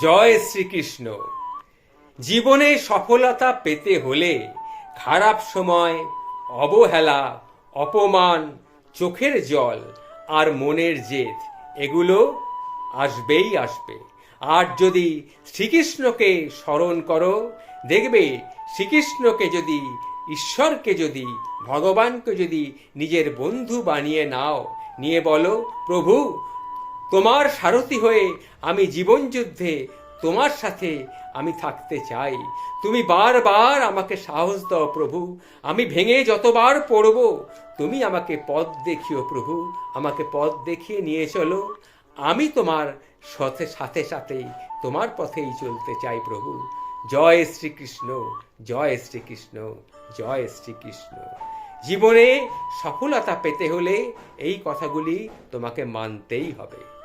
জয় শ্রীকৃষ্ণ। জীবনে সফলতা পেতে হলে খারাপ সময়, অবহেলা, অপমান, চোখের জল আর মনের জেদ, এগুলো আসবেই আসবে। আর যদি শ্রীকৃষ্ণকে স্মরণ করো, দেখবে শ্রীকৃষ্ণকে যদি, ঈশ্বরকে যদি, ভগবানকে যদি নিজের বন্ধু বানিয়ে নাও, নিয়ে বলো, প্রভু তোমার সারথি হয়ে আমি জীবনযুদ্ধে তোমার সাথে আমি থাকতে চাই। তুমি বারবার আমাকে সাহস দাও প্রভু। আমি ভেঙে যতবার পড়ব, তুমি আমাকে পথ দেখিও প্রভু। আমাকে পথ দেখিয়ে নিয়ে চলো। আমি তোমার সাথে সাথে তোমার পথেই চলতে চাই প্রভু। জয় শ্রীকৃষ্ণ জয় শ্রীকৃষ্ণ জয় শ্রীকৃষ্ণ। জীবনে সফলতা পেতে হলে এই কথাগুলি তোমাকে মানতেই হবে।